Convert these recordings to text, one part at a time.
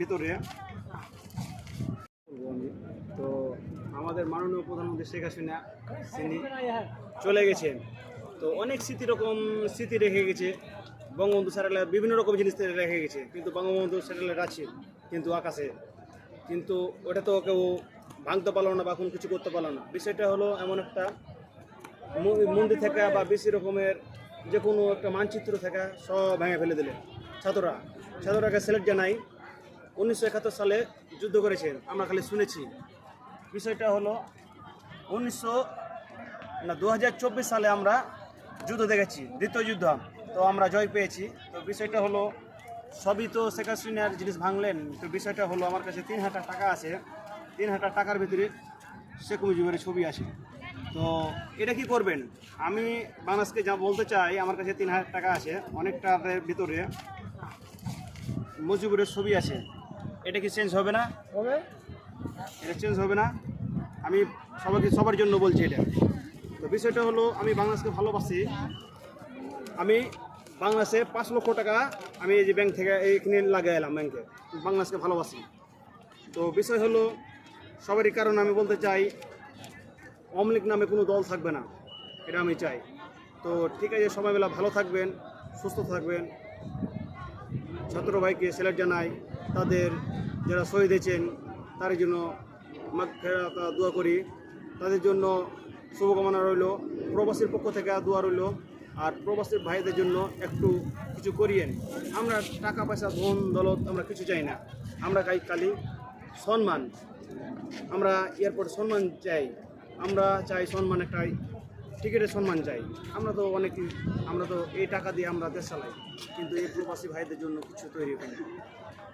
ভিতরে। তো আমাদের মাননীয় প্রধানমন্ত্রী শেখ হাসিনা, তিনি চলে গেছেন। তো অনেক স্মৃতি রকম স্মৃতি রেখে গেছে। বঙ্গবন্ধু স্যাটেলাইট বিভিন্ন রকম জিনিস রেখে গেছে। কিন্তু বঙ্গবন্ধু স্যাটেলাইট আছে, কিন্তু আকাশে। কিন্তু ওটা তো কেউ ভাঙতে পারল না বা কোনো কিছু করতে পারল না। বিষয়টা হলো এমন একটা মন্দির থেকে বা বেশি রকমের যে কোনো একটা মানচিত্র থেকে সব ভেঙে ফেলে দিলে ছাত্ররা ছাত্ররাকে সিলেক্ট জানাই। উনিশশো একাত্তর সালে যুদ্ধ করেছেন, আমরা খালি শুনেছি। বিষয়টা হলো, উনিশশো না দু হাজার চব্বিশ সালে আমরা যুদ্ধ দেখেছি, দ্বিতীয় যুদ্ধ। তো আমরা জয় পেয়েছি। তো বিষয়টা হলো, সবই তো শেখ হাসিনার জিনিস ভাঙলেন। তো বিষয়টা হলো, আমার কাছে তিন হাজার টাকা আছে। তিন হাজার টাকার ভিতরে শেখ মুজিবের ছবি আছে। তো এটা কি করবেন? আমি বাংলাদেশকে যা বলতে চাই, আমার কাছে তিন হাজার টাকা আছে। অনেকটার ভিতরে মুজিবুরের ছবি আছে। এটা কি চেঞ্জ হবে না? হবে? এটা চেঞ্জ হবে না। আমি সবাইকে সবার জন্য বলছি এটা। তো বিষয়টা হলো আমি বাংলাদেশকে ভালোবাসি। আমি বাংলাদেশে পাঁচ লক্ষ টাকা আমি এই যে ব্যাংক থেকে এইখানে লাগিয়ে এলাম ব্যাংকে বাংলাদেশকে ভালোবাসি। তো বিষয় হলো সবারই কারণ আমি বলতে চাই অমলিক নামে কোনো দল থাকবে না। এটা আমি চাই। তো ঠিক আছে সময়বেলা ভালো থাকবেন সুস্থ থাকবেন। ছাত্র ভাইকে সিলেক্ট জানাই। তাদের যারা শহীদ হয়েছেন তার জন্য দোয়া করি। তাদের জন্য শুভকামনা রইল। প্রবাসীর পক্ষ থেকে দোয়া রইল। আর প্রবাসীর ভাইদের জন্য একটু কিছু করিয়েন। আমরা টাকা, পয়সা, ধন, দলত আমরা কিছু চাই না। আমরা চাই খালি সম্মান। আমরা এয়ারপোর্ট সম্মান চাই। আমরা চাই সম্মান একটা টিকিটের সম্মান চাই। আমরা তো অনেক আমরা তো এই টাকা দিয়ে আমরা দেশ চালাই, কিন্তু এই প্রবাসী ভাইদের জন্য কিছু তৈরি করি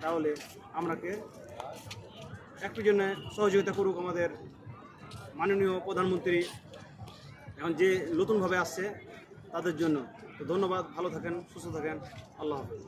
তাহলে আমরাকে একটু জন্য সহযোগিতা করুক আমাদের মাননীয় প্রধানমন্ত্রী। এখন যে নতুনভাবে আসছে, তাদের জন্য। তো ধন্যবাদ, ভালো থাকেন, সুস্থ থাকেন। আল্লাহ হাফেজ।